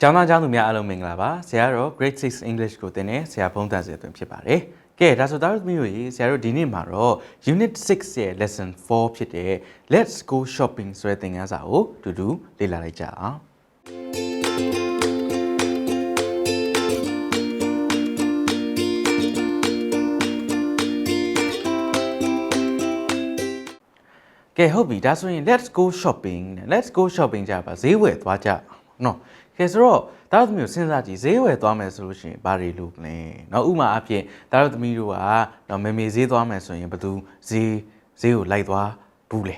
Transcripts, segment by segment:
ကျောင်းသားကျောင်းသူများအားလုံးမင်္ဂလာပါဆရာကတော့ Grade 6 English ကိုသင်တဲ့ဆရာဖုန်းတန်စီအတွင်ဖြစ်ပါတယ်ကဲဒါဆိုသားတို့သမီးတို့ရေဆရာတို့ဒီနေ့မှာတော့ Unit 6ရဲ့ Lesson 4ဖြစ်တဲ့ Let's go shopping ဆိုတဲ့သင်ခန်းစာကိုအတူတူလေ့လာလိုက်ကြအောင်ကဲဟုတ်ပြီဒါဆိုရင် let's go shopping နဲ့ let's go shopping ကြပါဈေးဝယ်သွားကြအောင်เนาะ ကဲဆိုတော့တားတို့သမီးတို့စဉ်းစားကြည့်ဈေးဝယ်သွားမယ်ဆိုလို့ရှိရင်ဘာတွေလုပ်လဲเนาะဥမာအဖြစ်တားတို့သမီးတို့ကเนาะမေမေဈေးသွားမယ်ဆိုရင်ဘယ်သူဈေးဈေးကိုလိုက်သွားဘူးလေ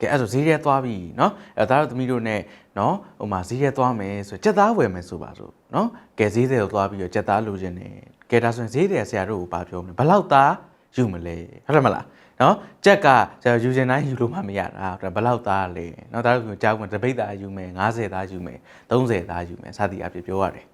ကဲအဲ့ဒါဆိုဈေးရဲသွားပြီเนาะအဲ့ဒါတို့သမီးတို့ ਨੇ เนาะဟိုမှာဈေးရဲသွားမယ်ဆိုကြက်သားဝယ်မယ်ဆိုပါစို့เนาะကဲဈေးတွေကိုသွားပြီးတော့ကြက်သားလိုချင်တယ်ကဲဒါဆိုရင်ဈေးတွေဆရာတို့ကိုဘာပြောမလဲဘယ်လောက်သား ယူမလဲဟုတ်တယ်မလားနော်ကြက်ကဆရာယူချင်တိုင်းယူလို့မှမရတာဒါဘယ်လောက်သားလဲနော်ဒါတို့ကြောက်ဝင်တပိတ်သားယူမယ်90သားယူမယ်30သားယူမယ်စသည်အဖြစ်ပြောရတယ်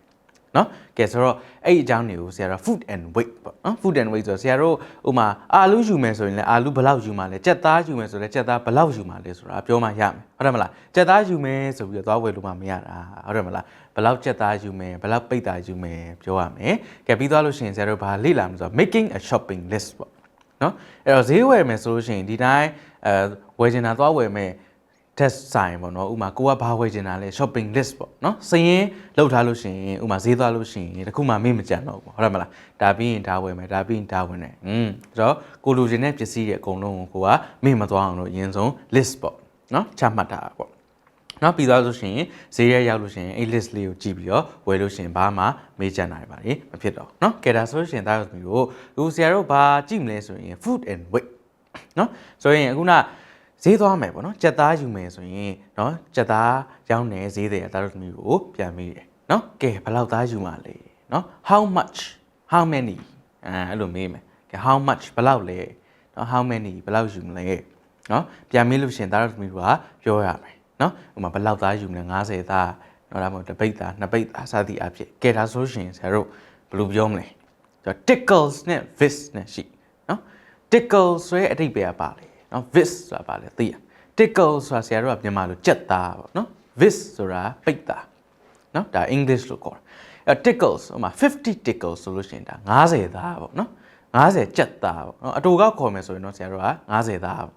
နော်ကဲဆိုတော့အဲ့ဒီအကြောင်းတွေကိုဆရာတို့ food and weight ပေါ့နော် food and weight ဆိုတော့ဆရာတို့ဥမာအာလူယူမယ်ဆိုရင်လည်းအာလူဘယ်လောက်ယူမှာလဲကြက်သားယူမယ်ဆိုလည်းကြက်သားဘယ်လောက်ယူမှာလဲဆိုတာပြောမှရမယ်ဟုတ်တယ်မလားကြက်သားယူမယ်ဆိုပြီးတော့သွားဝယ်လို့မှမရတာဟုတ်တယ်မလားဘယ်လောက်ကြက်သားယူမယ်ဘယ်လောက်ပိတ်သားယူမယ်ပြောရမယ်ကဲပြီးသွားလို့ရှိရင်ဆရာတို့ဘာလေ့လာမလဲဆိုတော့ making a shopping list ပေါ့နော်အဲ့တော့ဈေးဝယ်မယ်ဆိုလို့ရှိရင်ဒီတိုင်းအဲဝယ်ချင်တာသွားဝယ်မယ် တက်ဆိုင်ပေါ့နော်ဥမာကိုကဘာဝယ်ချင်တာလဲ shopping list ပေါ့နော်စရင်လောက်ထားလို့ရှိရင်ဥမာဈေးသွားလို့ရှိရင်တခုမှမေ့မကြံတော့ဘူးဟုတ်တယ်မလားဒါပြီးရင်ဒါဝယ်မယ်ဒါပြီးရင်ဒါဝယ်နေอืมဒါတော့ကိုလိုချင်တဲ့ပစ္စည်းတွေအကုန်လုံးကိုကိုကမေ့မသွားအောင်လို့အရင်ဆုံး list ပေါ့နော်ချမှတ်တာပေါ့နော်ပြီးသွားလို့ရှိရင်ဈေးရရောက်လို့ရှိရင်အဲ့ list လေးကိုကြည့်ပြီးတော့ဝယ်လို့ရှိရင်ဘာမှမေ့ကြံနိုင်ပါလေမဖြစ်တော့နော်ကဲဒါဆိုရှင်ဒါတို့မျိုးကိုဆရာတို့ဘာကြည့်မလဲဆိုရင် food and weight နော်ဆိုရင်အခုနက ဈေးသွားမယ်ပေါ့နော်ကြက်သားယူမယ်ဆိုရင်နော်ကြက်သားရောင်းနေဈေးတယ်ဒါတို့မျိုးကိုပြန်မိတယ်နော်ကဲဘယ်လောက်သားယူမှာလဲနော် how much how many အဲအဲ့လိုမေးမယ်ကဲ how much ဘယ်လောက်လဲနော် how many ဘယ်လောက်ယူမလဲနော်ပြန်မေးလို့ရှင်ဒါတို့မျိုးကပြောရမယ်နော်ဥပမာဘယ်လောက်သားယူမလဲ90သားနော်ဒါမှမဟုတ်တပိတ်သားနှစ်ပိတ်သားစသည်အဖြစ်ကဲဒါဆိုရှင်ဆရာတို့ဘယ်လိုပြောမလဲကျွန်တော် tickles နဲ့ vis နဲ့ရှိနော် tickles ဆိုရဲအတိတ်ပဲပါလေ နော် vis ဆိုတာပါလေသိရ tickle ဆိုတာဆရာတို့ကမြန်မာလိုကြက်သားပေါ့နော် vis ဆိုတာပိတ်သားနော်ဒါ English လို့ခေါ်တယ်အဲ tickles ဥမာ50 tickles ဆိုလို့ရှိရင်ဒါ90သားပေါ့နော်90ကြက်သားပေါ့နော်အတူကောက်ခေါ်မယ်ဆိုရင်တော့ဆရာတို့က90သားပေါ့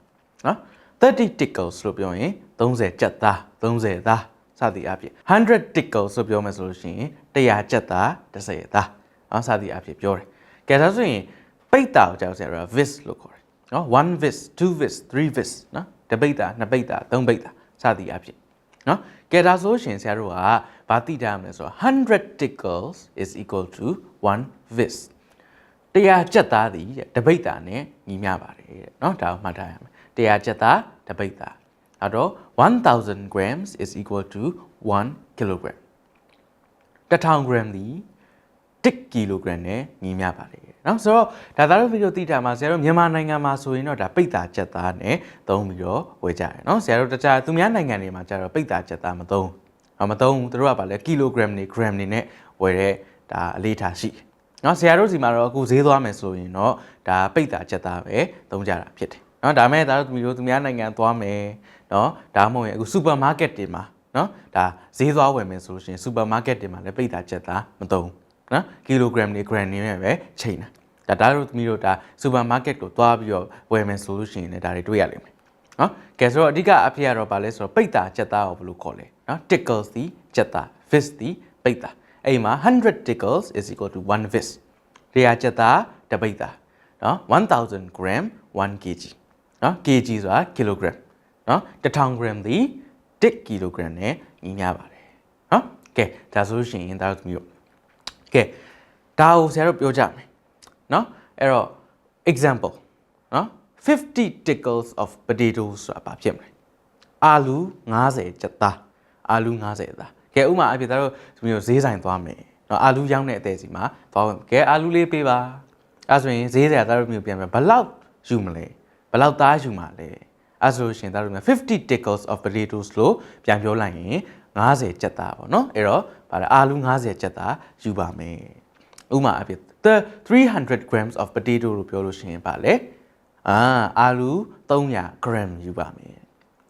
နော်30 tickles လို့ပြောရင်30ကြက်သား30သားစသည်အဖြစ်100 tickles လို့ပြောမယ်ဆိုလို့ရှိရင်100ကြက်သား30သားနော်စသည်အဖြစ်ပြောတယ်ကဲဒါဆိုရင်ပိတ်တာကိုကြောက်ဆရာတို့က vis လို့ခေါ်တယ် နော် one vis two vis three vis နော်တပိတ်တာနှစ်ပိတ်တာသုံးပိတ်တာစသည်အဖြစ်နော်ကဲဒါဆိုရှင်ဆရာတို့ကဘာသိထားရမလဲဆိုတော့100 tickles is equal to 1 vis တရားကြက်သားသည်တဲ့တပိတ်တာနဲ့ညီမျှပါတယ်တဲ့နော်ဒါကိုမှတ်ထားရမယ်တရားကြက်သားတပိတ်တာအဲ့တော့1000 grams is equal to 1 kilogram 1000 gram သည် 1 kilogram နဲ့ညီမျှပါတယ်เนาะဆိုတော့ဒါသားတို့ဗီဒီယိုသိတာမှာဆရာတို့မြန်မာနိုင်ငံမှာဆိုရင်တော့ဒါပိတ်တာချက်သားနဲ့သုံးပြီးတော့ဝယ်ကြတယ်เนาะဆရာတို့တခြားသူများနိုင်ငံတွေမှာကျတော့ပိတ်တာချက်သားမသုံးဘူးမသုံးဘူးသူတို့ကဗာလဲ kilogram တွေ gram တွေနဲ့ဝယ်တဲ့ဒါအလေးထားရှိတယ်เนาะဆရာတို့စီမှာတော့အခုဈေးသွားမယ်ဆိုရင်တော့ဒါပိတ်တာချက်သားပဲသုံးကြတာဖြစ်တယ်เนาะဒါမဲ့ဒါတို့သူမျိုးသူများနိုင်ငံသွားမယ်เนาะဒါမှမဟုတ်ရင်အခုစူပါမားကတ်တွေမှာเนาะဒါဈေးသွားဝယ်မယ်ဆိုလို့ရှိရင်စူပါမားကတ်တွေမှာလည်းပိတ်တာချက်သားမသုံးဘူး နော်ကီလိုဂရမ်တွေဂရမ်တွေနဲ့ပဲချိန်တာဒါဒါတို့သမီးတို့ဒါစူပါမားကတ်ကိုသွားပြီးတော့ဝယ်မယ်ဆိုလို့ရှိရင်လည်းဒါတွေတွေ့ရလိမ့်မယ်နော်ကဲဆိုတော့အဓိကအဖြစ်ကတော့ဗာလဲဆိုတော့ပိတ်တာချက်သားကိုဘယ်လိုခေါ်လဲနော် tickles ဒီချက်သား vis ဒီပိတ်တာအဲ့မှာ100 tickles is equal to 1 vis တရားချက်သားတပိတ်တာနော်1000 gram 1 kg နော် kg ဆိုတာ kilogram နော်1000 gram ဒီ1 kilogram နဲ့ညီမျှပါတယ်နော်ကဲဒါဆိုလို့ရှိရင်ဒါတို့သမီးတို့ ကဲဒါကိုဆရာတို့ပြောကြမယ်เนาะအဲ့တော့ example เนาะ50 tickles of potatoes ဆိုတာဘာဖြစ်မလဲအာလူ90ချက်သားအာလူ90သားကဲဥမာအဖြစ်ဒါတို့ဒီမျိုးဈေးဆိုင်သွားမယ်เนาะအာလူရောင်းတဲ့အသေးစီမှာသွားမယ်ကဲအာလူလေးပေးပါအဲဆိုရင်ဈေးတွေကဒါတို့မျိုးပြန်မယ်ဘယ်လောက်ယူမလဲဘယ်လောက်သားယူမှာလဲအဲဆိုလို့ရှိရင်ဒါတို့မျိုး50 tickles of potatoes လို့ပြန်ပြောလိုက်ရင် 90ချက်သားပေါ့နော်အဲ့တော့ဗါလဲအာလူ90ချက်သားယူပါမယ်ဥမာအဖြစ် the 300 grams of potato လို့ပြောလို့ရှိရင်ဗါလဲအာအာလူ300 gram ယူပါမယ်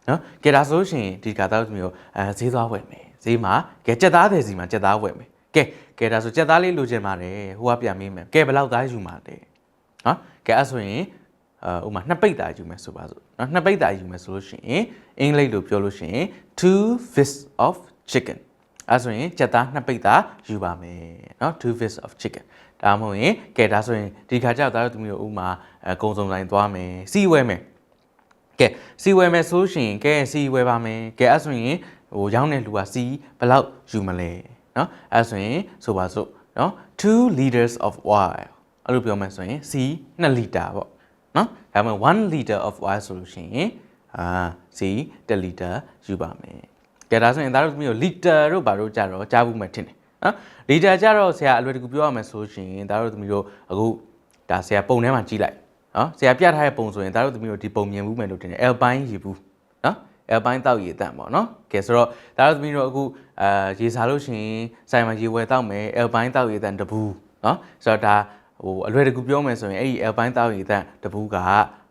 နော်ကဲဒါဆိုလို့ရှိရင်ဒီကတော့မျိုးအဲဈေးသွားဝယ်မယ်ဈေးမှာကဲကြက်သားတယ်စီမှာကြက်သားဝယ်မယ်ကဲကဲဒါဆိုကြက်သားလေးလိုချင်ပါတယ်ဟိုကပြန်မေးမယ်ကဲဘယ်လောက်သားယူမှာလဲနော်ကဲအဲ့ဆိုရင်အာဥမာနှစ်ပိတ်သားယူမယ်ဆိုပါစို့နော်နှစ်ပိတ်သားယူမယ်ဆိုလို့ရှိရင်အင်္ဂလိပ်လိုပြောလို့ရှိရင် 2 fists of chicken အဲ့ဆိုရင်ကြက်သားနှစ်ပိတ်သားယူပါမယ်နော်2 fists of chicken ဒါမှမဟုတ်ရင်ကဲဒါဆိုရင်ဒီခါကျတော့ဒါတို့သူမျိုးဥမာအကုံစုံတိုင်းသွားမယ်စီဝဲမယ် ကဲစီဝယ်မယ်ဆိုရှင်ကဲစီဝယ်ပါမယ်ကဲအဲ့ဆိုရင်ဟိုရောင်းတဲ့လူကစီဘယ်လောက်ယူမလဲเนาะအဲ့ဆိုရင်ဆိုပါစို့เนาะ2 liters of oil အဲ့လိုပြောမယ်ဆိုရင်စီ2လီတာပေါ့เนาะဒါမှ1 liter of oil ဆိုလို့ရှိရင် အာစီ1လီတာယူပါမယ်ကဲဒါဆိုရင်ဒါတို့မျိုးလီတာတို့ဘာတို့ကြတော့ကြားဘူးမှထင်တယ်နော်လီတာကြတော့ဆရာအလွယ်တကူပြောရမယ်ဆိုရှင်ဒါတို့သမီးတို့အခုဒါဆရာပုံထဲမှာကြည့်လိုက်နော်ဆရာပြထားတဲ့ပုံဆိုရင်ဒါတို့သမီးတို့ဒီပုံမြင်မှုမယ်လို့တင်တယ် L ပိုင်းရေဘူးနော် L ပိုင်းတောက်ရေတန့်ပေါ့နော်ကဲဆိုတော့ဒါတို့သမီးတို့အခုအာရေစားလို့ရှိရင်ဆိုင်မှာရေဝယ်တောက်မယ် L ပိုင်းတောက်ရေတန့်တဘူးနော်ဆိုတော့ဒါဟိုအလွယ်တကူပြောမယ်ဆိုရင်အဲ့ဒီ L ပိုင်းတောက်ရေတန့်တဘူးက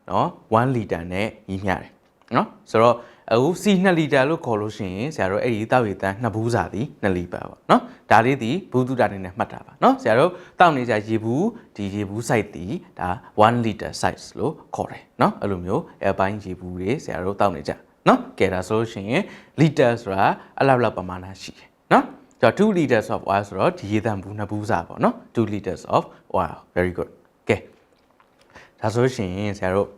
နော်1လီတာနဲ့ညီမျှတယ် နော်ဆိုတော့အခု C 2လီတာလို့ခေါ်လို့ရှိရင်ဆရာတို့အဲ့ဒီတောက်ရည်တန်းနှစ်ဘူးစာသည်2လီတာပေါ့နော်ဒါလေးဒီဘူးတုတာနေနဲ့မှတ်တာပါနော်ဆရာတို့တောက်နေကြရေဘူးဒီရေဘူး size ဒီဒါ1 liter size လို့ခေါ်တယ်နော်အဲ့လိုမျိုးအပိုင်းရေဘူးတွေဆရာတို့တောက်နေကြနော်ကဲဒါဆိုလို့ရှိရင် liter ဆိုတာအလောက်လောက်ပမာဏရှိတယ်နော်ကြော2 liters of oil ဆိုတော့ဒီရေတံဘူးနှစ်ဘူးစာပေါ့နော်2 liters of oil very good ကဲဒါဆိုလို့ရှိရင်ဆရာတို့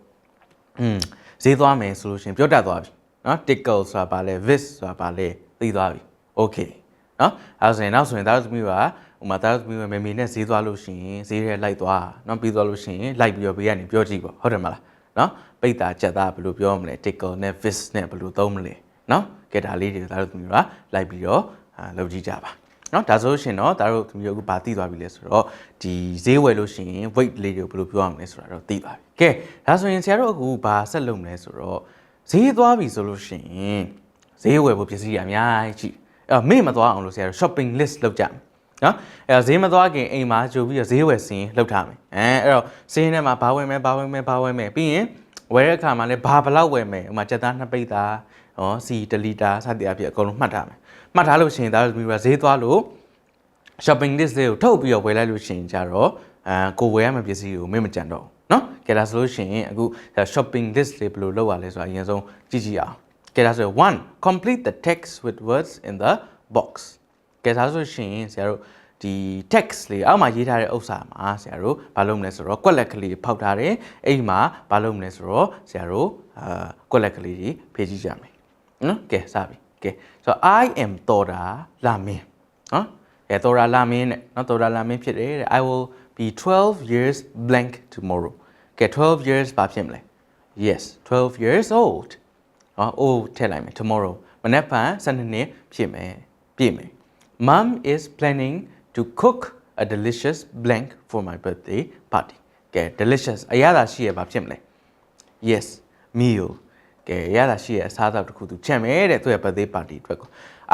อืม ဈေးသွားမယ်ဆိုလို့ရှိရင်ပြောတတ်သွားပြီနော် tickle ဆိုတာဘာလဲ vis ဆိုတာဘာလဲသိသွားပြီ okay နော်အဲဒါဆိုရင်နောက်ဆိုရင်ဒါတို့သမီးကဟိုမှာဒါတို့သမီးကမေမေနဲ့ဈေးသွားလို့ရှိရင်ဈေးထဲလိုက်သွားနော်ပြီးသွားလို့ရှိရင်လိုက်ပြီးတော့ဘေးကနေပြောကြည့်ပေါ့ဟုတ်တယ်မလားနော်ပိတ်တာချက်သားဘယ်လိုပြောမလဲ tickle နဲ့ vis နဲ့ဘယ်လိုသုံးမလဲနော်ကဲဒါလေးတွေဒါတို့သမီးကလိုက်ပြီးတော့အာလုပ်ကြည့်ကြပါ နော်ဒါဆိုရှင်တော့ဒါတို့သမီးတို့အခုဗာသိသွားပြီလဲဆိုတော့ဒီဈေးဝယ်လို့ရှိရင် weight လေးတွေကိုဘယ်လိုပြောရမလဲဆိုတာတော့သိသွားပြီကဲဒါဆိုရင်ဆရာတို့အခုဗာဆက်လုပ်မလဲဆိုတော့ဈေးသွားပြီဆိုလို့ရှိရင်ဈေးဝယ်ဖို့ပစ္စည်းအများကြီးရှိအဲ့မေ့မသွားအောင်လို့ဆရာတို့ shopping list လုပ်ကြမယ်နော်အဲ့တော့ဈေးမသွားခင်အိမ်မှာကြိုပြီးတော့ဈေးဝယ်စင်းလုပ်ထားမယ်အဲအဲ့တော့ဈေးထဲမှာဘာဝယ်မယ်ဘာဝယ်မယ်ဘာဝယ်မယ်ပြီးရင်ဝယ်တဲ့အခါမှာလည်းဘာဘလောက်ဝယ်မယ်ဥပမာကြက်သားနှစ်ပိတ်သားဟောစီ1လီတာစသည်အဖြစ်အကုန်လုံးမှတ်ထားမယ် မှတ်ထားလို့ရှိရင်ဒါဆိုပြီးတော့ဈေးသွားလို့ shopping list လေးကိုထုတ်ပြီးတော့ဝယ်လိုက်လို့ရှိရင်ကြတော့အာကိုဝယ်ရမယ့်ပစ္စည်းကိုမေ့မကြံတော့ဘူးเนาะကဲဒါဆိုလို့ရှိရင်အခု shopping list လေးဘယ်လိုလုပ်ရလဲဆိုတာအရင်ဆုံးကြည့်ကြည့်အောင်ကဲဒါဆို1 complete the text with words in the box ကဲဒါဆိုရှင်ဆရာတို့ဒီ text လေးအောက်မှာရေးထားတဲ့ဥစ္စာမှာဆရာတို့ဘာလုပ်မလဲဆိုတော့ကွက်လက်ကလေးဖောက်ထားတယ်အဲ့ဒီမှာဘာလုပ်မလဲဆိုတော့ဆရာတို့အာကွက်လက်ကလေးကြီးဖြည့်ကြည့်ကြမယ်နော်ကဲစပြီ ကဲဆိုတော့ I am တော်တာလာမင်းနော်ကဲတော်တာလာမင်းနဲ့နော်တော်တာလာမင်းဖြစ်တယ်တဲ့ I will be 12 years blank tomorrow ကဲ12 years ဘာဖြစ်မလဲ yes 12 years old နော် old ထည့်လိုက်မယ် tomorrow မနေ့က12နှစ်ဖြစ်မယ်ပြည့်မယ် mom is planning to cook a delicious blank for my birthday party ကဲ delicious အရသာရှိရဘာဖြစ်မလဲ yes meal ကဲရတာရှိရအစားအသောက်တစ်ခုသူချက်မယ်တဲ့သူ့ရဲ့ birthday party အတွက်ကို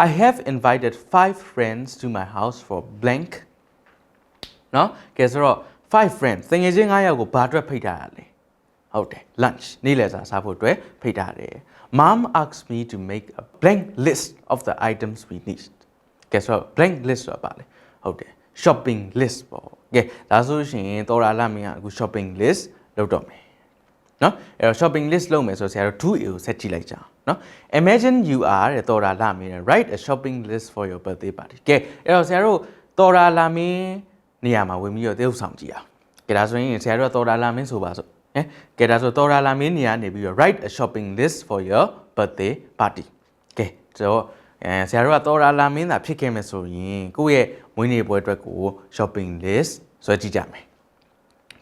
I have invited 5 friends to my house for blank နော်ကဲဆိုတော့5 friends တငယ်ချင်း9ယောက်ကိုဘာအတွက်ဖိတ်ထားရလဲဟုတ်တယ် lunch နေ့လယ်စာစားဖို့အတွက်ဖိတ်ထားတယ် mom asked me to make a blank list of the items we need ကဲဆိုတော့ blank list ဆိုတာပါလေဟုတ်တယ် shopping list ပေါ့ကဲဒါဆိုရှင်တော်ရာလာမင်းကအခု shopping list လုပ်တော့မယ် နော်အဲ့တော့ shopping list လုပ်မယ်ဆိုဆရာတို့ 2A ကိုဆက်ကြည့်လိုက်ကြအောင်နော် imagine you are တဲ့တော်ရာလာမင်း write a shopping list for your birthday party ကဲအဲ့တော့ဆရာတို့တော်ရာလာမင်းနေရာမှာဝင်ပြီးတော့တရုပ်ဆောင်ကြည့်အောင်ကဲဒါဆိုရင်ဆရာတို့ကတော်ရာလာမင်းဆိုပါစို့ဟဲ့ကဲဒါဆိုတော်ရာလာမင်းနေရာနေပြီးတော့ write a shopping list for your birthday party ကဲဆိုတော့အဲဆရာတို့ကတော်ရာလာမင်းသာဖြစ်ခဲ့မယ်ဆိုရင်ကိုယ့်ရဲ့မွေးနေ့ပွဲအတွက်ကို shopping list ဆွဲကြည့်ကြမယ်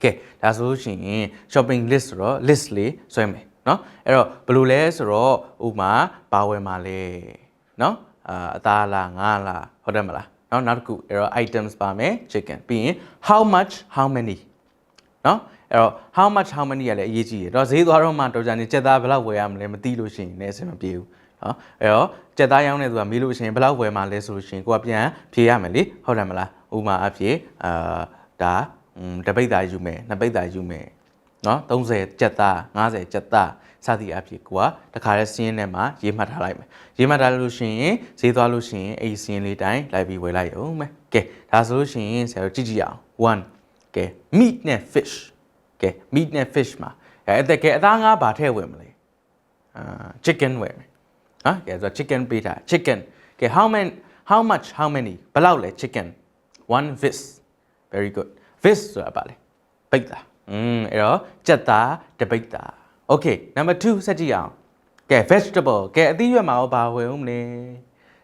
ကဲဒါဆိုလို့ရှိရင် shopping list ဆိုတော့ list လေးဆွဲမယ်เนาะအဲ့တော့ဘယ်လိုလဲဆိုတော့ဥပမာဘာဝယ်မှာလဲเนาะအာအသားလားငါးလားဟုတ်တယ်မလားเนาะနောက်တစ်ခုအဲ့တော့ items ပါမယ် chicken ပြီးရင် how much how many เนาะအဲ့တော့ how much how many ကလည်းအရေးကြီးတယ်တော့ဈေးသွားတော့မှတော်ကြနေကြက်သားဘယ်လောက်ဝယ်ရမလဲမသိလို့ရှိရင်လည်းအဆင်မပြေဘူးနော်အဲ့တော့ကြက်သားရောင်းတဲ့သူကမေးလို့ရှိရင်ဘယ်လောက်ဝယ်မှာလဲဆိုလို့ရှိရင်ကိုကပြန်ဖြေရမယ်လေဟုတ်တယ်မလားဥပမာအဖြစ်အာဒါ တပိတ်သားယူမယ်နှစ်ပိတ်သားယူမယ်နော်30ကြက်သား50ကြက်သားစသည်အဖြစ်ကိုကတခါတည်းစီးရင်ထဲမှာရေးမှတ်ထားလိုက်မယ်ရေးမှတ်ထားလို့ရှိရင်ဈေးသွားလို့ရှိရင်အဲ့ဒီစီးရင်လေးတိုင်းလိုက်ပြီးဝယ်လိုက်အောင်မယ်ကဲဒါဆိုလို့ရှိရင်ဆရာတို့ကြည့်ကြည့်အောင်1ကဲ meat နဲ့ fish ကဲ meat နဲ့ fish မှာအဲအသက်ကဲအသားငါးဘာထည့်ဝင်မလဲအာ chicken ဝယ်မယ်ဟာကဲဆို chicken ပေးတာ chicken ကဲ how many how much how many ဘယ်လောက်လဲ chicken one vis very good vis ဆိုတာပါလေပိတ်တာอืมအဲ့တော့ကြက်သားတပိတ်တာ okay number 2ဆက်ကြည့်အောင်ကဲ vegetable ကဲအသီးရွက်မှာရောဘာဝင်ဦးမလဲ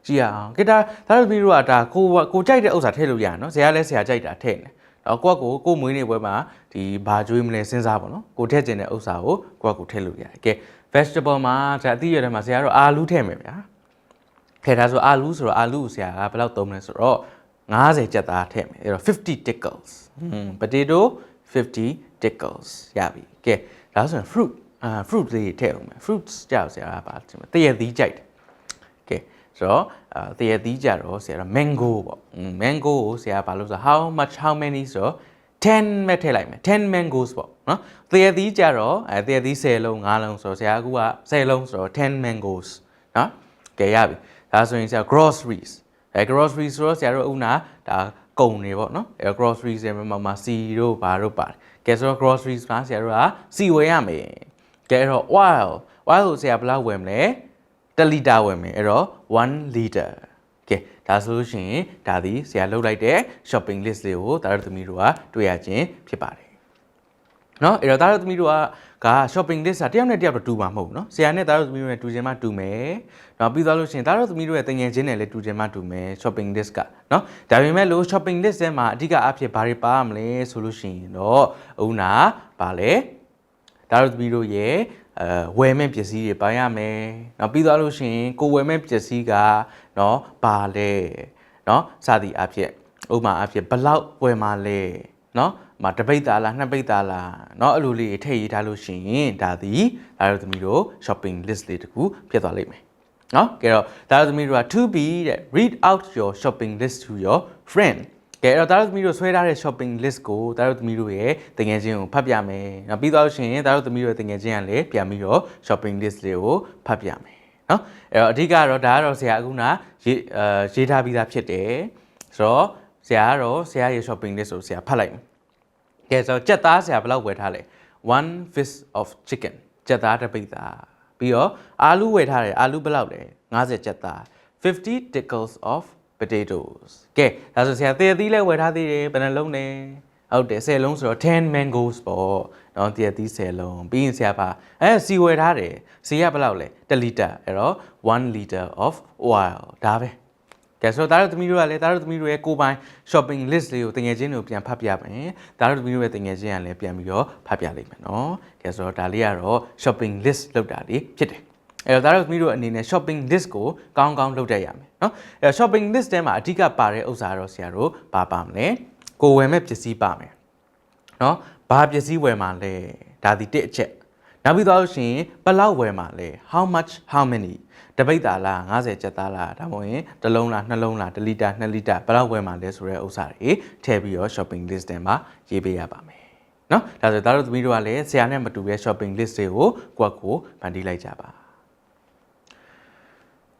ကြည့်ရအောင်ကဲဒါဒါတို့ပြီးတော့ဒါကိုကိုကြိုက်တဲ့ဥစ္စာထည့်လို့ရရနော်ဇရာလဲဆရာကြိုက်တာထည့်နေတော့ကိုကကိုကိုမွေးနေပွဲမှာဒီဘာကျွေးမလဲစဉ်းစားပါနော်ကိုထည့်ကျင်တဲ့ဥစ္စာကိုကိုကကိုထည့်လို့ရတယ်ကဲ vegetable မှာဇာအသီးရွက်ထဲမှာဆရာတော့အာလူးထည့်မယ်ဗျာခဲဒါဆိုအာလူးဆိုတော့အာလူးကိုဆရာကဘယ်လောက်သုံးမလဲဆိုတော့ 90ကျပ်သားထည့်မယ်အဲ့တော့50 tickles ဟွန်း potato 50 tickles ရပြီကဲဒါဆိုရင် fruit အာ fruit လေးထည့်အောင်မယ် fruits ကြောက်ဆရာကပါတည့်ရသီးကြိုက်တယ်ကဲဆိုတော့အာတည့်ရသီးကြတော့ဆရာက mango ပေါ့ဟွန်း mango ကိုဆရာကဘာလို့ဆို how much how many ဆိုတော့10မဲ့ထည့်လိုက်မယ်10 mangoes ပေါ့နော်တည့်ရသီးကြတော့အဲတည့်ရသီး10လုံး9လုံးဆိုတော့ဆရာကက10လုံးဆိုတော့10 mangoes နော်ကဲရပြီဒါဆိုရင်ဆရာ groceries အဲ groceries ဆိုတော့ဆရာတို့ဥနာဒါကုန်နေပေါ့နော်အဲ groceries ရဲ့မှာမှာစီတို့ဘာတို့ပါတယ်ကဲဆိုတော့ groceries မှာဆရာတို့ကစီဝယ်ရမယ်ကဲအဲ့တော့ oil oil ကိုဆရာဘယ်လောက်ဝယ်မလဲ1လီတာဝယ်မယ်အဲ့တော့1 liter ကဲဒါဆိုလို့ရှိရင်ဒါဒီဆရာလုပ်လိုက်တဲ့ shopping list လေးကိုဒါတို့သမီးတို့ကတွေ့ရခြင်းဖြစ်ပါတယ်เนาะအဲ့တော့ဒါတို့သမီးတို့ကက shopping list ကတယောက်နဲ့တယောက်တော့တူမှာမဟုတ်ဘူးเนาะဆရာနဲ့ဒါတို့သမီးတို့နဲ့တူခြင်းမှတူမယ် เนาะပြီးသွားလို့ရှိရင်ဒါတို့သမီးတို့ရဲ့တငယ်ချင်းနဲ့လည်းတူခြင်းမှတူမယ် shopping list ကเนาะဒါပေမဲ့လို့ shopping list ထဲမှာအဓိကအဖြစ်ဘာတွေပါရမလဲဆိုလို့ရှိရင်တော့ဦးနာဗာလဲဒါတို့သမီးတို့ရဲ့အဲဝယ်မဲ့ပစ္စည်းတွေပါရမယ်เนาะပြီးသွားလို့ရှိရင်ကိုဝယ်မဲ့ပစ္စည်းကเนาะဘာလဲเนาะစသည်အဖြစ်ဥပမာအဖြစ်ဘလောက်ဝယ်မှာလဲเนาะမတပိတ်သားလားနှစ်ပိတ်သားလားเนาะအဲ့လိုလေးထည့်ရေးထားလို့ရှိရင်ဒါသည်ဒါတို့သမီးတို့ shopping list လေးတခုဖြစ်သွားလိမ့်မယ် နော်ကဲတော့ဒါသမီးတို့က to be တဲ့ read out your shopping list to your friend ကဲအဲ့တော့ဒါတို့သမီးတို့ဆွဲထားတဲ့ shopping list ကိုဒါတို့သမီးတို့ရဲ့တကယ်ချင်းကိုဖတ်ပြမယ်။နောက်ပြီးတော့ရှင်ဒါတို့သမီးတို့ရဲ့တကယ်ချင်းကလည်းပြန်ပြီးတော့ shopping list လေးကိုဖတ်ပြမယ်နော်။အဲ့တော့အဓိကတော့ဒါကတော့ဆရာအခုနရေးအဲရေးထားပြီးသားဖြစ်တယ်။ဆိုတော့ဆရာကတော့ဆရာရဲ့ shopping list ကိုဆရာဖတ်လိုက်မယ်။ကဲဆိုတော့ကြက်သားဆရာဘယ်လောက်ဝယ်ထားလဲ? One fist of chicken ကြက်သားတစ်ပိတ်သား ပြီးတော့အာလူဝယ်ထားတယ်အာလူဘယ်လောက်လဲ50ကျပ်သား50 tickles of potatoes ကဲဒါဆိုဆရာတည်သီးလဲဝယ်ထားသေးတယ်ဘယ်နှလုံးလဲဟုတ်တယ်10လုံးဆိုတော့10 mangoes ပေါ့နော်တည်သီး10လုံးပြီးရင်ဆရာပါအဲစီဝယ်ထားတယ်စီကဘယ်လောက်လဲ1လီတာအဲ့တော့1 liter of oil ဒါပဲ ကဲဆိုတော့ဒါတို့သမီးတို့ကလည်းဒါတို့သမီးတို့ရဲ့ကိုယ်ပိုင် shopping list လေးကိုတငယ်ချင်းတွေကိုပြန်ဖတ်ပြမယ်ဒါတို့သမီးတို့ရဲ့တငယ်ချင်းကလည်းပြန်ပြီးတော့ဖတ်ပြလိမ့်မယ်နော်ကဲဆိုတော့ဒါလေးကတော့ shopping list လောက်တာလေးဖြစ်တယ်အဲ့တော့ဒါတို့သမီးတို့အနေနဲ့ shopping list ကိုကောင်းကောင်းလုပ်တတ်ရမယ်နော်အဲ့တော့ shopping list ထဲမှာအဓိကပါတဲ့ဥစ္စာတော့ဆရာတို့ပါပါမလဲကိုဝယ်မဲ့ပစ္စည်းပါမယ်နော်ဘာပစ္စည်းဝယ်မှာလဲဒါဒီတစ်အချက်နောက်ပြီးတော့ရှင်ဘယ်လောက်ဝယ်မှာလဲ how much how many တပိတ်တာလား90ကျပ်သားလားဒါမှမဟုတ်ရင်တစ်လုံးလားနှစ်လုံးလားတစ်လီတာနှစ်လီတာဘယ်လောက်ဝယ်မှာလဲဆိုတဲ့ဥစ္စာတွေထည့်ပြီးတော့ shopping list ထဲမှာရေးပေးရပါမယ်နော်ဒါဆိုဒါတို့သမီးတို့ကလည်းဆရာနဲ့မတူတဲ့ shopping list တွေကိုကိုယ့်ကိုဖန်တီးလိုက်ကြပါ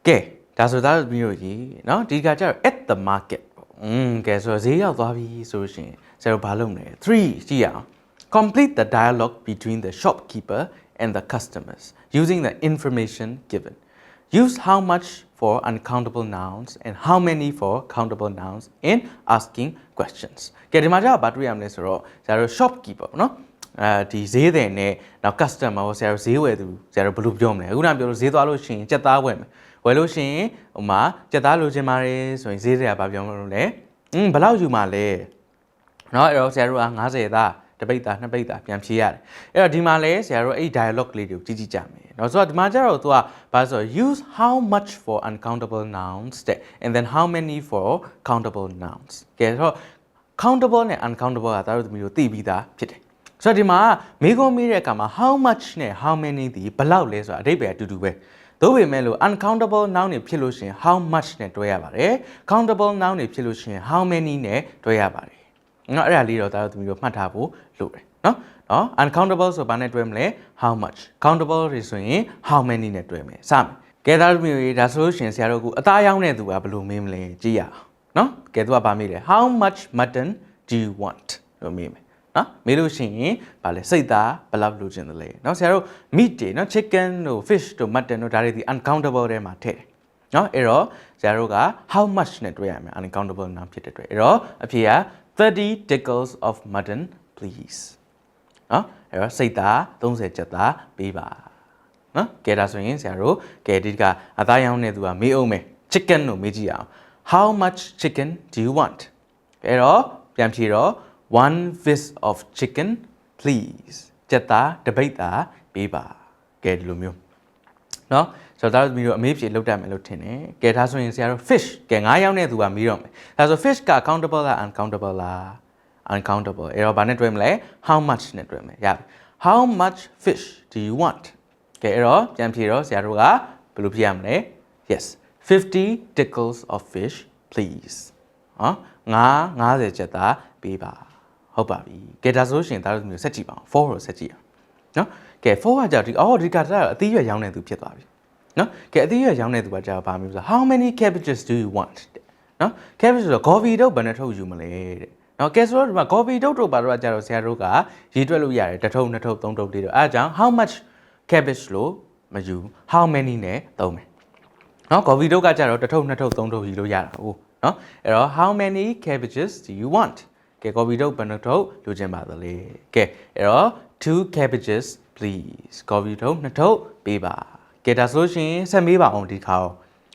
ကဲဒါဆိုဒါတို့သမီးတို့ကြီးနော်ဒီကကျတော့ at the market ပေါ့อืมကဲဆိုတော့ဈေးရောက်သွားပြီဆိုလို့ရှိရင်ဆရာတို့ဘာလုပ်မလဲ3ကြည့်ရအောင် complete the dialogue between the shopkeeper and the customers using the information given use how much for uncountable nouns and how many for countable nouns in asking questions ကဲဒီမှာကျတော့ဘာတွေ့ရမလဲဆိုတော့ဆရာတို့ shopkeeper ပေါ့နော်အဲဒီဈေးတယ်နဲ့နောက် customer ကိုဆရာတို့ဈေးဝယ်သူဆရာတို့ဘယ်လိုပြောမလဲအခုနကပြောလို့ဈေးသွားလို့ရှိရင်ကြက်သားဝယ်မယ်ဝယ်လို့ရှိရင်ဟိုမှာကြက်သားလိုချင်ပါတယ်ဆိုရင်ဈေးတွေကဘာပြောမလို့လဲอืมဘယ်လောက်ယူမှာလဲเนาะအဲ့တော့ဆရာတို့က90သား တပိတ်သားနှစ်ပိတ်သားပြန်ဖြေရတယ်။အဲ့တော့ဒီမှာလဲဆရာတို့အဲ့ dialogue လေးတွေကိုကြည့်ကြည့်ကြမယ်။နော်ဆိုတော့ဒီမှာကျတော့သူကဘာဆို use how much for uncountable nouns တဲ့ and then how many for countable nouns ။ကဲဆိုတော့ countable နဲ့ uncountable ကသားတို့သမီးတို့သိပြီးသားဖြစ်တယ်။ဆိုတော့ဒီမှာမိကုံးမိတဲ့အခါမှာ how much နဲ့ how many ဒီဘယ်လောက်လဲဆိုတာအဓိပ္ပာယ်အတူတူပဲ။သို့ပေမဲ့လို့ uncountable noun တွေဖြစ်လို့ရှင် how much နဲ့တွဲရပါတယ်။ countable noun တွေဖြစ်လို့ရှင် how many နဲ့တွဲရပါတယ် ငါအဲ့ဒါလေးတော့ဒါတို့သမီးတို့မှတ်ထားဖို့လိုတယ်နော်နော် uncountable ဆိုဘာနဲ့တွဲမလဲ how much countable တွေဆိုရင် how many နဲ့တွဲမယ်စမယ်ကဲသားတို့မျိုးကြီးဒါဆိုလို့ရှရင်ဆရာတို့ကအသားရောင်းတဲ့သူကဘယ်လိုမေးမလဲကြည့်ရအောင်နော်ကဲသူကဗာမေးတယ် how much mutton do you want လို့မေးမယ်နော်မေးလို့ရှိရင်ဗာလဲစိတ်သားဘယ်လောက်လိုချင်တယ်လဲနော်ဆရာတို့ meat တွေနော် chicken တို့ fish တို့ mutton တို့ဒါတွေဒီ uncountable ထဲမှာထည့်တယ်နော်အဲ့တော့ဆရာတို့က how much နဲ့တွဲရမယ် uncountable noun ဖြစ်တဲ့အတွက်အဲ့တော့အဖြေက 30 tickles of mutton please နော်အဲ့တော့စိတ်သား30ချက်သားပေးပါနော်ကဲဒါဆိုရင်ဆရာတို့ကဲဒီကအသားရောင်းတဲ့သူကမေးအောင်မယ် chicken လို့မေးကြည့်အောင် how much chicken do you want အဲ့တော့ပြန်ဖြေတော့ one fist of chicken please ချက်သားတစ်ပိတ်သားပေးပါကဲဒီလိုမျိုးနော် ဆိုတော့ဒါတို့မီတို့အမေးဖြေလောက်တတ်မယ်လို့ထင်တယ်ကဲဒါဆိုရင်ဆရာတို့ fish ကဲငါးယောက်နဲ့သူကမီးတော့မယ်ဒါဆို fish က countable လား uncountable လား uncountable အဲ့တော့ဘာနဲ့တွဲမလဲ how much နဲ့တွဲမယ်ရပြီ how much fish do you want ကဲအဲ့တော့ပြန်ဖြေတော့ဆရာတို့ကဘယ်လိုဖြေရမလဲ yes 50 tickles of fish please ဟောငါ90ချက်သားပေးပါဟုတ်ပါပြီကဲဒါဆိုရှင်ဒါတို့မျိုးဆက်ကြည့်ပါအောင်4ကိုဆက်ကြည့်အောင်နော်ကဲ4ကကြာဒီအော်ဒီကတာအသီးရွက်ရောင်းနေသူဖြစ်သွားပြီ နော်ကဲအသီးရွက်ရောင်းနေသူကကြာပါမျိုးဆို how many cabbages do you want တဲ့နော် cabbage ဆိုတော့ coffee တော့ဘယ်နှထုတ်ယူမလဲတဲ့နော်ကဲဆိုတော့ဒီမှာ coffee တုတ်တို့ပါတော့ကြာတော့ဆရာတို့ကရေးတွက်လို့ရတယ်တစ်ထုပ်နှစ်ထုပ်သုံးထုပ်လေးတော့အဲအကြောင်း how much cabbage လို့မယူ how many နဲ့သုံးမယ်နော် coffee တုတ်ကကြာတော့တစ်ထုပ်နှစ်ထုပ်သုံးထုပ်ယူလို့ရတာဟုတ်နော်အဲ့တော့ how many cabbages do you want ကဲ coffee တုတ်ဘယ်နှထုပ်လိုချင်ပါသလဲကဲအဲ့တော့ two cabbages please coffee တုတ်နှစ်ထုပ်ပေးပါ ကဲဒါဆိုလို့ရှိရင်ဆက်မေးပါအောင်ဒီခါရော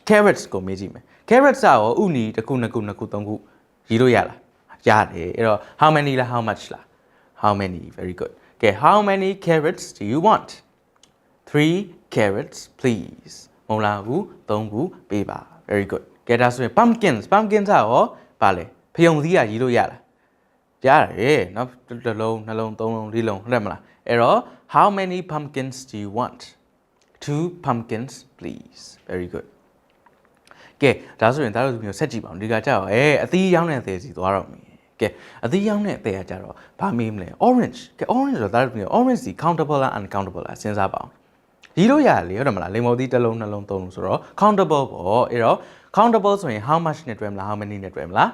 carrots ကိုမေးကြည့်မယ် carrots ကရောဥနီတစ်ခုနှစ်ခုနှစ်ခုသုံးခုရေးလို့ရလားရတယ်အဲ့တော့ how many လား how much လား how many very good ကဲ how many carrots do you want 3 carrots please မဟုတ်လားဘူး3ခုပေးပါ very good ကဲဒါဆိုရင် pumpkins pumpkins ကရောပါလေဖယုံသီးကရေးလို့ရလားရတယ်နော်တစ်လုံးနှလုံးသုံးလုံးလေးလုံးဟုတ်တယ်မလားအဲ့တော့ how many pumpkins do you want two pumpkins please very good ကဲဒါဆိုရင်ဒါတို့ဒီမျိုးဆက်ကြည့်ပါအောင်ဒီကကြောက်အဲအသီးရောင်းတဲ့အသေးစီသွားတော့မယ်ကဲအသီးရောင်းတဲ့အသေးကကြတော့ဘာမေးမလဲ orange ကဲ orange ဆိုတော့ဒါတို့ဒီမျိုး orange စီ countable လား uncountable လားစဉ်းစားပါအောင်ဒီလိုရလေဟုတ်တယ်မလားလေမော်သီးတစ်လုံးနှလုံးသုံးလုံးဆိုတော့ countable ပေါ့အဲ့တော့ countable ဆိုရင် how much နဲ့တွဲမလား how many နဲ့တွဲမလား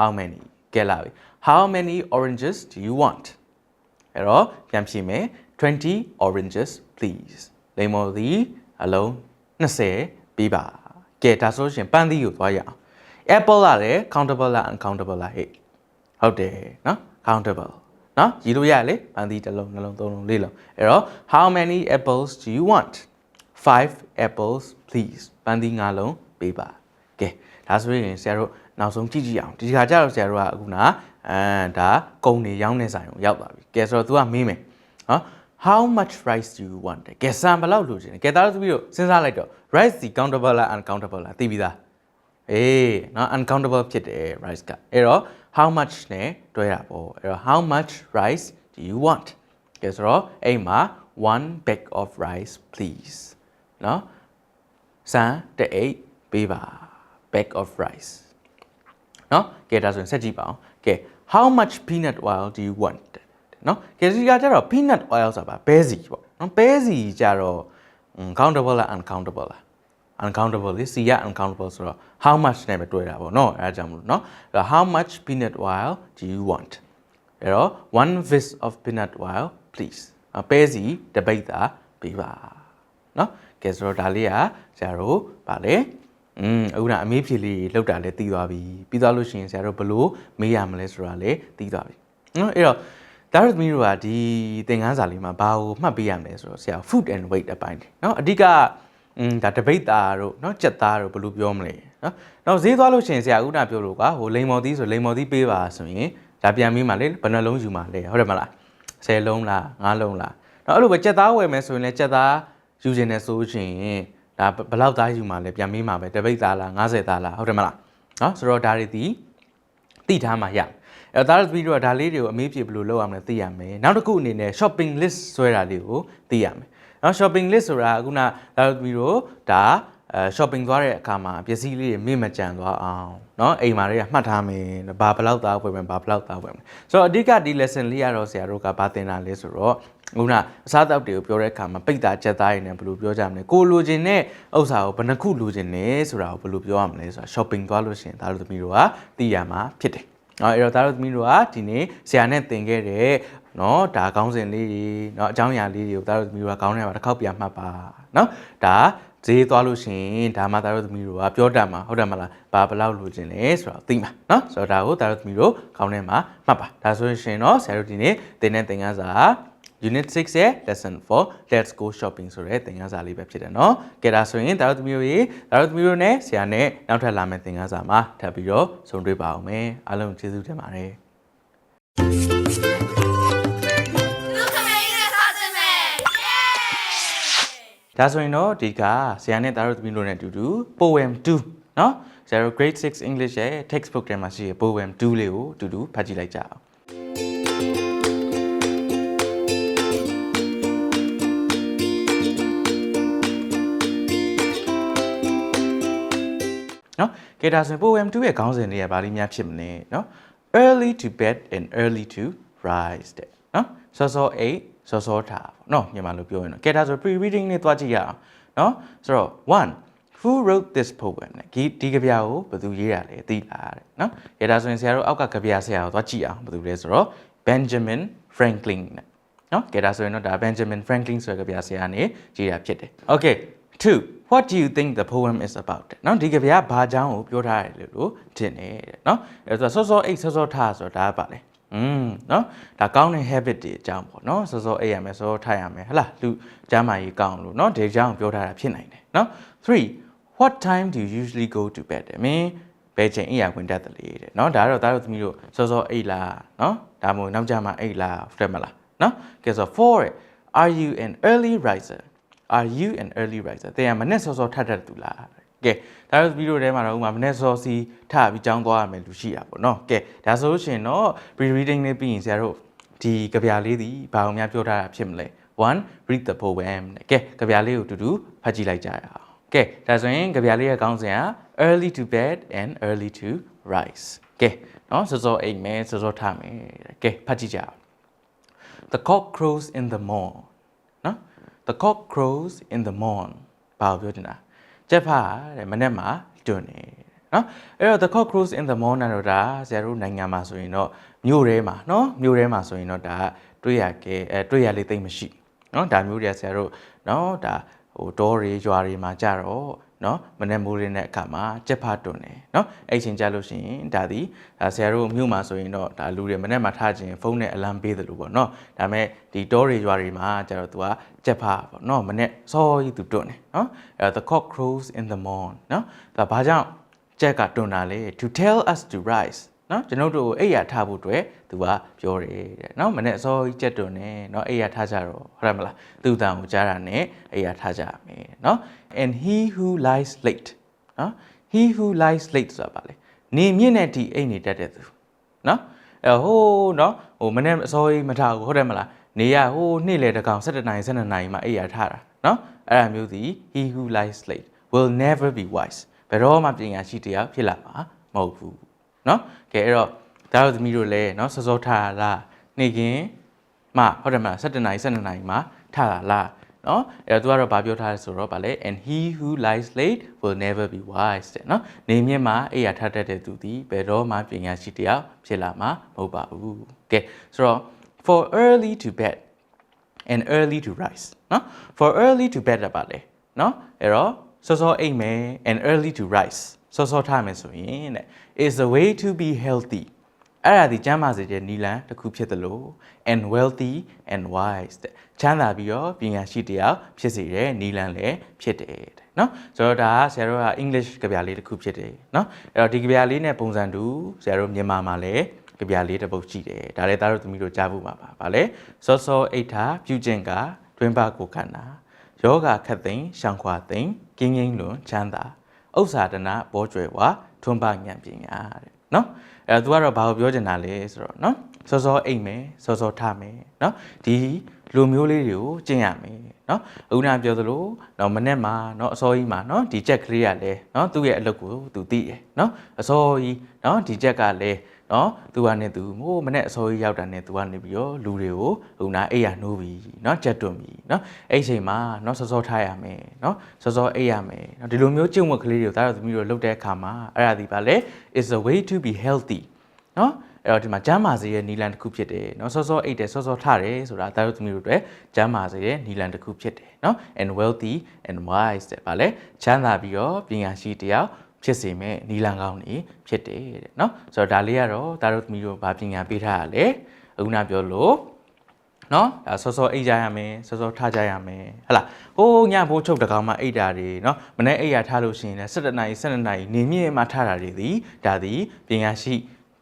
how many ကဲလာပြီ how many oranges do you want အဲ့တော့ပြန်ဖြေမယ်20 oranges please လေမော်သီးအလုံး20ပေးပါကဲဒါဆိုရှင်ပန်းသီးကိုသွားရအောင် apple ကလည်း countable လား uncountable လားဟဲ့ဟုတ်တယ်နော် countable နော်ရည်လို့ရလေပန်းသီးတစ်လုံးနှလုံးသုံးလုံးလေးလုံးအဲ့တော့ how many apples do you want 5 apples please ပန်းသီး၅လုံးပေးပါကဲဒါဆိုရင်ဆရာတို့နောက်ဆုံးကြည့်ကြည့်အောင်ဒီခါကျတော့ဆရာတို့ကအခုနအဲဒါကုံနေရောင်းနေဆိုင်ကိုရောက်သွားပြီကဲဆိုတော့ तू ကမေးမယ်နော် how much rice do you want ကဲစံဘယ်လောက်လိုချင်လဲကဲဒါတော့ပြီးတော့စဉ်းစားလိုက်တော့ rice ဒီ countable လား uncountable လားသိပြီသားအေးနော် uncountable ဖြစ်တယ် rice ကအဲ့တော့ how much နဲ့တွဲတာပေါ့အဲ့တော့ how much rice do you want ကဲဆိုတော့အဲ့မှာ1 bag of rice please နော်စံတဲ့အိတ်ပေးပါ bag of rice နော်ကဲဒါဆိုရင်ဆက်ကြည့်ပါအောင်ကဲ how much peanut oil do you want နော်ကဲဒီကကြတော့ peanut oil ဆိုတာပါဘဲစီပေါ့နော်ဘဲစီကြတော့ countable လား uncountable လား uncountable လေ C က uncountable ဆိုတော့ how much နဲ့ပဲတွေ့တာပေါ့နော်အဲဒါကြောင့်မလို့နော်အဲ့တော့ how much peanut oil do you want အဲ့တော့ one fist of peanut oil please အပဲစီတပိတ်တာပေးပါနော်ကဲဆိုတော့ဒါလေးကဆရာတို့ဗာလေอืมအခုနအမေးဖြေလေးလောက်တာလည်းသိသွားပြီပြီးသွားလို့ရှိရင်ဆရာတို့ဘလို့မေးရမလဲဆိုတာလည်းသိသွားပြီနော်အဲ့တော့ ဒါရသမီးတို့ကဒီသင်ခန်းစာလေးမှာဘာကိုမှတ်ပေးရမလဲဆိုတော့ဆရာ food and weight အပိုင်းတယ်နော်အဓိကอืมဒါတပိတ်သားတို့เนาะကြက်သားတို့ဘယ်လိုပြောမလဲเนาะနောက်ဈေးသွားလို့ရှိရင်ဆရာအခုနပြောလို့ကွာဟိုလိန်မော်သီးဆိုလိန်မော်သီးပေးပါဆိုရင်ဒါပြန်ပြီးမှလေဘယ်နှလုံးယူမှလဲဟုတ်တယ်မလား10လုံးလား9လုံးလားเนาะအဲ့လိုပဲကြက်သားဝယ်မယ်ဆိုရင်လည်းကြက်သားယူခြင်းနဲ့ဆိုရှင်ဒါဘယ်လောက်သားယူမှလဲပြန်ပြီးမှပဲတပိတ်သားလား90သားလားဟုတ်တယ်မလားเนาะဆိုတော့ဒါတွေဒီတိထားမှရအဲ့တော့ဒါ ဗီဒီယိုဒါလေးတွေကိုအမေးပြေဘယ်လိုလုပ်ရမလဲသိရမယ်နောက်တစ်ခုအနေနဲ့ shopping list ဆွဲတာလေးကိုသိရမယ်နော် shopping list ဆိုတာခုနဒါဗီဒီယိုဒါ အဲ shopping သွားတဲ့အခါမှာပစ္စည်းလေးတွေမေ့မကြံသွားအောင်เนาะအိမ်မှာတွေကမှတ်ထားမယ်ဘာဘလောက်သားပွဲမယ်ဘာဘလောက်သားပွဲမယ်ဆိုတော့အဓိကဒီ lesson လေးရတော့ဆရာတို့ကဘာသင်တာလဲဆိုတော့ခုနအစားအသောက်တွေကိုပြောတဲ့အခါမှာပိတ်တာချက်သားတွေနဲ့ဘယ်လိုပြောကြမလဲကိုလိုချင်တဲ့ဥစ္စာကိုဘယ်နှခုလိုချင်လဲဆိုတာကိုဘယ်လိုပြောရမလဲဆိုတာ shopping သွားလို့ရှိရင်ဒါတို့သမီးတို့ကသိရမှာဖြစ်တယ် နော်အဲ့တော့ဒါတို့သမီးတို့ကဒီနေ့ဆရာနဲ့သင်ခဲ့တဲ့နော်ဒါကောင်းစဉ်လေးတွေနော်အကြောင်းအရာလေးတွေကိုဒါတို့သမီးတို့ကကောင်းတဲ့မှာတစ်ခေါက်ပြန်မှတ်ပါနော်ဒါဈေးသွားလို့ရှိရင်ဒါမှဒါတို့သမီးတို့ကပြောတတ်မှာဟုတ်တယ်မလားဘာဘယ်လောက်လိုချင်လဲဆိုတော့သိမှာနော်ဆိုတော့ဒါကိုဒါတို့သမီးတို့ကောင်းတဲ့မှာမှတ်ပါဒါဆိုရင်တော့ဆရာတို့ဒီနေ့သင်တဲ့သင်ခန်းစာ Unit 6ရဲ့ lesson 4 let's go shopping ဆိုတဲ့သင်ခန်းစာလေးပဲဖြစ်တယ်เนาะကဲဒါဆိုရင်ဒါတို့သမီးတို့ရေဒါတို့သမီးတို့ ਨੇ ဆရာနဲ့နောက်ထပ်လာမယ့်သင်ခန်းစာမှာထပ်ပြီးတော့ဆုံတွေ့ပါအောင်မယ်အားလုံးကျေးဇူးတင်ပါတယ် လူခမေးနဲ့စားစင်မယ်ယေး ဒါဆိုရင်တော့ဒီကဆရာနဲ့ဒါတို့သမီးတို့ ਨੇ အတူတူ poem 2เนาะဆရာတို့ grade 6 English ရဲ့ textbook ထဲမှာရှိတဲ့ poem 2လေးကိုအတူတူဖတ်ကြည့်လိုက်ကြအောင် နော်ကဲဒါဆိုရင် poem 2ရဲ့ခေါင်းစဉ်လေးကဘာလေးများဖြစ်မလဲနော် early to bed and early to rise တဲ့နော်စောစောအိတ်စောစောထားပေါ့နော်မြန်မာလိုပြောရင်တော့ကဲဒါဆို pre reading လေးသွားကြည့်ရအောင်နော်ဆိုတော့1 who wrote this poem နဲ့ဒီဒီကဗျာကိုဘယ်သူရေးရလဲသိလားတဲ့နော်ကဲဒါဆိုရင်ဆရာတို့အောက်ကကဗျာဆရာကိုသွားကြည့်အောင်ဘယ်သူလဲဆိုတော့ Benjamin Franklin နဲ့နော်ကဲဒါဆိုရင်တော့ဒါ Benjamin Franklin ဆိုတဲ့ကဗျာဆရာနေရေးတာဖြစ်တယ် okay 2 what do you think the poem is about တဲ့နော်ဒီကဗျာဘာအကြောင်းကိုပြောထားတယ်လို့ထင်တယ်တဲ့နော်အဲဆိုစောစောအိတ်စောစောထားဆိုတော့ဒါကပါလေอืมเนาะဒါကောင်းတဲ့ habit တွေအကြောင်းပေါ့เนาะစောစောအိပ်ရမယ်စောစောထိုင်ရမယ်ဟလားလူကျမ်းမာရေးကောင်းလို့เนาะဒီအကြောင်းကိုပြောထားတာဖြစ်နိုင်တယ်เนาะ3 what time do you usually go to bed အမင်းဘယ်ချိန်အိပ်ရဝင်တတ်တယ်လေတဲ့เนาะဒါတော့ဒါတို့သမီးတို့စောစောအိပ်လားเนาะဒါမှမဟုတ်နောက်ကျမှအိပ်လားဟုတ်တယ်မလားเนาะကဲဆို4 are you an early riser are you an early riser တဲ့မနေ့စောစောထတတ်သူလားကဲဒါတို့ဗီဒီယိုထဲမှာတော့ဥမာမနေ့စောစီထပြီးကြောင်းသွားရမယ်လူရှိတာပေါ့နော်ကဲဒါဆိုလို့ရှိရင်တော့ pre reading လေးပြီးရင်ဆရာတို့ဒီကြပြလေးဒီဘာအောင်များပြောထားတာဖြစ်မလဲ1 read the poem တဲ့ကဲကြပြလေးကိုတူတူဖတ်ကြည့်လိုက်ကြရအောင်ကဲဒါဆိုရင်ကြပြလေးရဲ့ခေါင်းစဉ်က early to bed and early to rise ကဲနော်စောစောအိမ်မယ်စောစောထမယ်တဲ့ကဲဖတ်ကြည့်ကြအောင် The cock crows in the morn နော် The cock crows in the morn ဘာကိုပြောချင်တာကြက်ဖာတဲ့မနေ့မှာတွန်းနေနော်အဲ့တော့ the cock crows in the morn တော့ဒါဆရာတို့နိုင်ငံမှာဆိုရင်တော့မြို့ထဲမှာနော်မြို့ထဲမှာဆိုရင်တော့ဒါတွေ့ရကဲအဲတွေ့ရလေးသိမ့်မရှိနော်ဒါမျိုးတွေကဆရာတို့နော်ဒါဟိုတောတွေရွာတွေမှာကြတော့ နော်မနေ့မိုးရင်းတဲ့အခါမှာကြက်ဖာတွန်းနေနော်အဲ့ချိန်ကြလို့ရှိရင်ဒါဒီဒါဆရာတို့မြို့မှာဆိုရင်တော့ဒါလူတွေမနေ့မှာထားခြင်းဖုန်းနဲ့အလံပေးတယ်လို့ပေါ့နော်ဒါပေမဲ့ဒီတောတွေရွာတွေမှာကျတော့ तू ကကြက်ဖာပေါ့နော်မနေ့စောကြီး तू တွန်းနေနော်အဲ့ the cock crows in the morn နော်ဒါဘာကြောင့်ကြက်ကတွန်းတာလဲ to tell us to rise နော်ကျွန်တော်တို့ကိုအိပ်ရထားဖို့အတွက်သူကပြောတယ်တဲ့နော်မနေ့အစောကြီးကြက်တွန်းနေနော်အိပ်ရထားကြတော့ဟုတ်တယ်မလားသူ့တန်ကိုကြားတာနဲ့အိပ်ရထားကြရမယ်နော် and he who lies late နော် he who lies late ဆိုတာပါလေနေမြင့်တဲ့ဒီအိပ်နေတတ်တဲ့သူနော်အဲဟိုးနော်ဟိုမနေ့အစောကြီးမထားဘူးဟုတ်တယ်မလားနေရဟိုနေ့လေတကောင်7နာရီ7နာရီမှအိပ်ရထားတာနော်အဲ့ဒါမျိုးဒီ he who lies late will never be wise ဘယ်တော့မှပညာရှိတရားဖြစ်လာမှာမဟုတ်ဘူး နော်ကဲအဲ့တော့ဒါတို့သမီးတို့လည်းနော်စောစောထားလားနေကင်းမှဟုတ်တယ်မလား7နာရီ7နာရီမှထားတာလားနော်အဲ့တော့သူကတော့ဗာပြောထားတယ်ဆိုတော့ဗာလဲ and he who lies late will never be wise တဲ့နော်နေမြင့်မှာအိယာထားတတ်တဲ့သူသည်ဘယ်တော့မှပညာရှိတရားဖြစ်လာမှာမဟုတ်ပါဘူးကဲဆိုတော့ for early to bed and early to rise နော် for early to bed ပါလေနော်အဲ့တော့စောစောအိပ်မယ် and early to rise စောစောထားမယ်ဆိုရင်တဲ့ is a way to be healthy အဲ့ဒါဒီကျမ်းမာစေတဲ့နီလန်တစ်ခုဖြစ်တယ်လို့ and wealthy and wise တဲ့ချမ်းသာပြီးတော့ပညာရှိတရားဖြစ်စေတဲ့နီလန်လည်းဖြစ်တယ်တဲ့နော်ဆိုတော့ဒါကဆရာတို့က English ကြပြလေးတစ်ခုဖြစ်တယ်နော်အဲ့တော့ဒီကြပြလေးနဲ့ပုံစံတူဆရာတို့မြန်မာမှာလည်းကြပြလေးတစ်ပုဒ်ရှိတယ်ဒါလည်းသားတို့သမီးတို့ကြားဖို့ပါပါဗာလဲစောစောအိတ်ထာပြုကျင့်ကတွင်ပါကိုခန္ဓာယောဂခတ်သိမ်းရှောင်ခွာသိမ်းကင်းငိမ့်လွန်ချမ်းသာ ဥစ္စာတနာဘောကျွယ်ဝထွန်းပဉာဏ်ပညာတဲ့နော်အဲသူကတော့ဘာကိုပြောချင်တာလဲဆိုတော့နော်စောစောအိမ်မယ်စောစောထမယ်နော်ဒီလူမျိုးလေးတွေကိုကျင့်ရမယ်နော်အခုနပြောသလိုတော့မနေ့မှာနော်အစောကြီးမှာနော်ဒီချက်ကလေးကလည်းနော်သူ့ရဲ့အလုပ်ကိုသူသိတယ်နော်အစောကြီးနော်ဒီချက်ကလည်း เนาะသူကနေသူမို့မနေ့အစောကြီးရောက်တာနဲ့သူကနေပြီးတော့လူတွေကိုဟိုနာအိတ်ရနိုးပြီเนาะချက်တွန့်ပြီเนาะအဲ့ဒီအချိန်မှာเนาะစောစောထားရမယ်เนาะစောစောအိတ်ရမယ်เนาะဒီလိုမျိုးကျင့်ဝတ်ကလေးတွေကိုတားတော်သမီးတို့လုပ်တဲ့အခါမှာအဲ့ဒါဒီပါလေ is a way to be healthy เนาะအဲ့တော့ဒီမှာကျမ်းမာစေရဲ့နီလန်တစ်ခုဖြစ်တယ်เนาะစောစောအိတ်တယ်စောစောထတယ်ဆိုတာတားတော်သမီးတို့အတွက်ကျမ်းမာစေရဲ့နီလန်တစ်ခုဖြစ်တယ်เนาะ and wealthy and wise တဲ့ဗာလေချမ်းသာပြီးတော့ပညာရှိတစ်ယောက် ဖြစ်စေမဲ့နီလန်ကောင်းနေဖြစ်တယ်တဲ့เนาะဆိုတော့ဒါလေးကတော့တားတော်သမီးတို့ဗာပညာပေးထားရလေအခုနပြောလို့နော်ဒါစောစောအိတ်ကြရမယ်စောစောထားကြရမယ်ဟလာဟိုးညဘိုးချုပ်တကောင်မှအိတ်တာတွေနော်မနေ့အိတ်ရထားလို့ရှိရင်လည်း17နာရီ17နာရီနေမြင့်မှထားတာတွေဒီဒါဒီပညာရှိ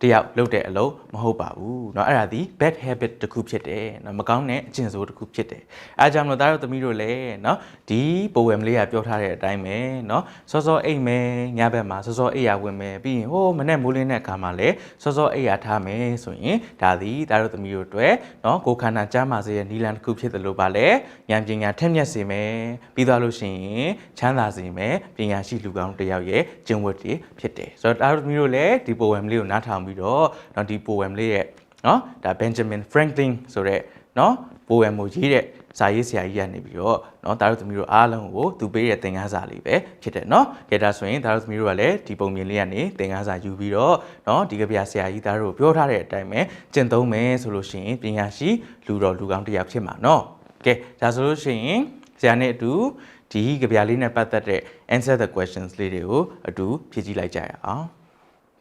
တယောက်လုပ်တဲ့အလုပ်မဟုတ်ပါဘူးเนาะအဲ့ဒါဒီ bad habit တစ်ခုဖြစ်တယ်เนาะမကောင်းတဲ့အကျင့်ဆိုးတစ်ခုဖြစ်တယ်အဲအကြောင်းလို့သားတို့သမီးတို့လည်းเนาะဒီ poem လေးကပြောထားတဲ့အတိုင်းပဲเนาะစောစောအိတ်မယ်ညဘက်မှာစောစောအိတ်ရဝင်မယ်ပြီးရင်ဟိုးမနေ့မိုးလင်းတဲ့အခါမှာလည်းစောစောအိတ်ရထားမယ်ဆိုရင်ဒါဒီသားတို့သမီးတို့အတွက်เนาะကိုယ်ခန္ဓာကျန်းမာစေတဲ့နီလန်တစ်ခုဖြစ်တယ်လို့ပါလေဉာဏ်ပညာထက်မြက်စေမယ်ပြီးသွားလို့ရှိရင်ချမ်းသာစေမယ်ပညာရှိလူကောင်းတစ်ယောက်ရဲ့ကျင့်ဝတ်တွေဖြစ်တယ်ဆိုတော့သားတို့သမီးတို့လည်းဒီ poem လေးကိုနားထောင် ပြီးတော့เนาะဒီ poem လေးရဲ့เนาะဒါ Benjamin Franklin ဆိုတဲ့เนาะ poem ကိုရေးတဲ့စာရေးဆရာကြီးကနေပြီးတော့เนาะသားတို့သမီးတို့အားလုံးကိုသူပေးတဲ့သင်ခန်းစာလေးပဲဖြစ်တယ်เนาะကြည့်ဒါဆိုရင်သားတို့သမီးတို့ကလည်းဒီပုံမြင်လေးကနေသင်ခန်းစာယူပြီးတော့เนาะဒီကဗျာဆရာကြီးသားတို့ပြောထားတဲ့အတိုင်းပဲကျင့်သုံးမယ်ဆိုလို့ရှိရင်ပညာရှိလူတော်လူကောင်းတစ်ယောက်ဖြစ်မှာเนาะကဲဒါဆိုလို့ရှိရင်ဆရာနဲ့အတူဒီကဗျာလေးနဲ့ပတ်သက်တဲ့ answer the questions လေးတွေကိုအတူဖြည့်ကြည့်လိုက်ကြရအောင်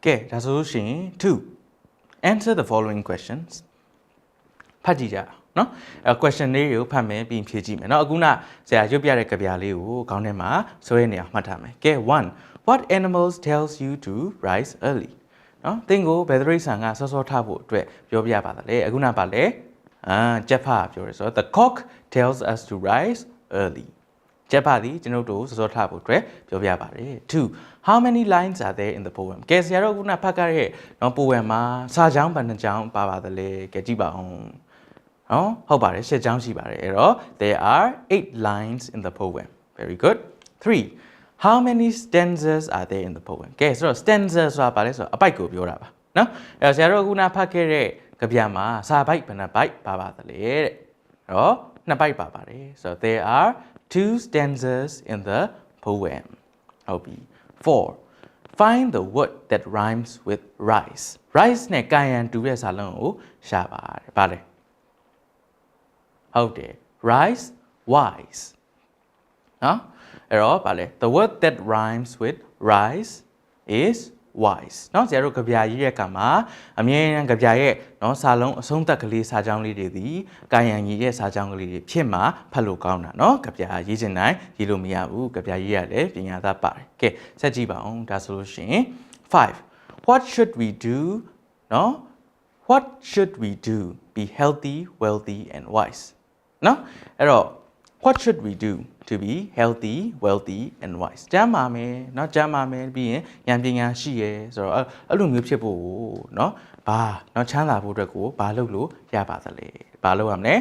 ကဲဒါဆိုလို့ရှိရင်2 answer the following questions ဖတ်ကြည့်ကြအောင်နော်အဲ question လေးတွေကိုဖတ်မယ်ပြီးရင်ဖြေကြည့်မယ်နော်အခုနဆရာရွတ်ပြတဲ့ကြပြလေးကိုခေါင်းထဲမှာဆွဲနေအောင်မှတ်ထားမယ်ကဲ1 what animals tells you to rise early နော်သင်ကိုဘယ်သရိတ်ဆန်ကစောစောထဖို့အတွက်ပြောပြပါသလဲအခုနပါလဲအာကြက်ဖာပြောရဲဆိုတော့ the cock tells us to rise early ကျက်ပါသည်ကျွန်ုပ်တို့စောစောထဖို့အတွက်ပြောပြပါတယ် 2 how many lines are there in the poem ကဲဆရာတို့ခုနဖတ်ခဲ့တဲ့နော် poem မှာစာကြောင်းဘယ်နှကြောင်းပါပါသလဲကဲကြည့်ပါအောင်နော်ဟုတ်ပါတယ်ရှစ်ကြောင်းရှိပါတယ်အဲ့တော့ there are 8 lines in the poem very good 3 how many stanzas are there in the poem ကဲဆိုတော့ stanza ဆိုတာပါလဲဆိုတော့အပိုက်ကိုပြောတာပါနော်အဲ့တော့ဆရာတို့ခုနဖတ်ခဲ့တဲ့ကြပြမှာစာပိုက်ဘယ်နှပိုက်ပါပါသလဲတဲ့အဲ့တော့ နှစ်ပိုက်ပါပါတယ်ဆိုတော့ there are two stanzas in the poem ဟုတ်ပြီ4 find the word that rhymes with rice rice နဲ့ကာယံတူတဲ့စာလုံးကိုရှာပါတယ်ဗါလဲဟုတ်တယ် rice wise နော်အဲ့တော့ဗါလဲ the word that rhymes with rice is wise เนาะဆရာတို့ကြပြရေးရဲ့အခါမှာအမြဲတမ်းကြပြရဲ့เนาะစာလုံးအဆုံးသက်ကလေးစာကြောင်းလေးတွေဒီကာယံကြီးရဲ့စာကြောင်းကလေးတွေဖြစ်မှာဖတ်လို့ကောင်းတာเนาะကြပြရေးချင်တိုင်းရေးလို့မရဘူးကြပြရေးရတယ်ပညာသားပါတယ်ကဲဆက်ကြည့်ပါအောင်ဒါဆိုလို့ရှိရင်5 what should we do เนาะ what should we do be healthy wealthy and wise เนาะအဲ့တော့ what should we do to be healthy wealthy and wise ကျမ်းမာမယ်เนาะကျမ်းမာမယ်ပြီးရင်ဉာဏ်ပညာရှိရယ်ဆိုတော့အဲ့အဲ့လိုမျိုးဖြစ်ဖို့เนาะဘာเนาะချမ်းသာဖို့အတွက်ကိုဘာလုပ်လို့ရပါသလဲဘာလုပ်ရမလဲ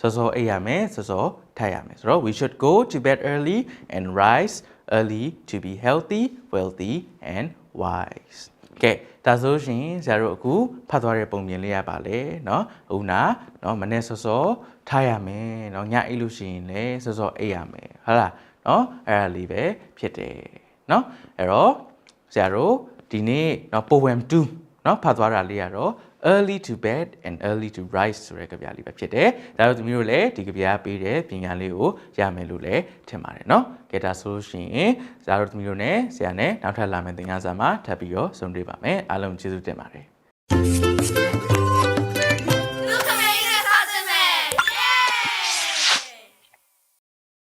စောစောအိပ်ရမယ်စောစောထိုင်ရမယ်ဆိုတော့ we should go to bed early and rise early to be healthy wealthy and wise ကဲဒါဆိုရှင်ဆရာတို့အခုဖတ်သွားတဲ့ပုံပြင်လေးရပါလေเนาะအခုနာเนาะမနေ့စောစောထားရမယ်เนาะညအိပ်လို့ရှိရင်လည်းစောစောအိပ်ရမယ်ဟုတ်လားเนาะအဲ့ဒါလေးပဲဖြစ်တယ်เนาะအဲ့တော့ဆရာတို့ဒီနေ့เนาะ poem 2เนาะဖတ်သွားတာလေးကတော့ early to bed and early to rise ဆိုတဲ့ကြပြလေးပဲဖြစ်တယ်။ဒါတို့သမီးတို့လည်းဒီကြပြပေးတဲ့ပညာလေးကိုရမယ်လို့လည်းထင်ပါတယ်နော်။ကဲဒါဆိုလို့ရှိရင်ဒါတို့သမီးတို့နဲ့ဆရာနဲ့နောက်ထပ်လာမယ့်သင်ခန်းစာမှာထပ်ပြီးတော့ဆုံတွေ့ပါမယ်။အားလုံးကျေးဇူးတင်ပါတယ်။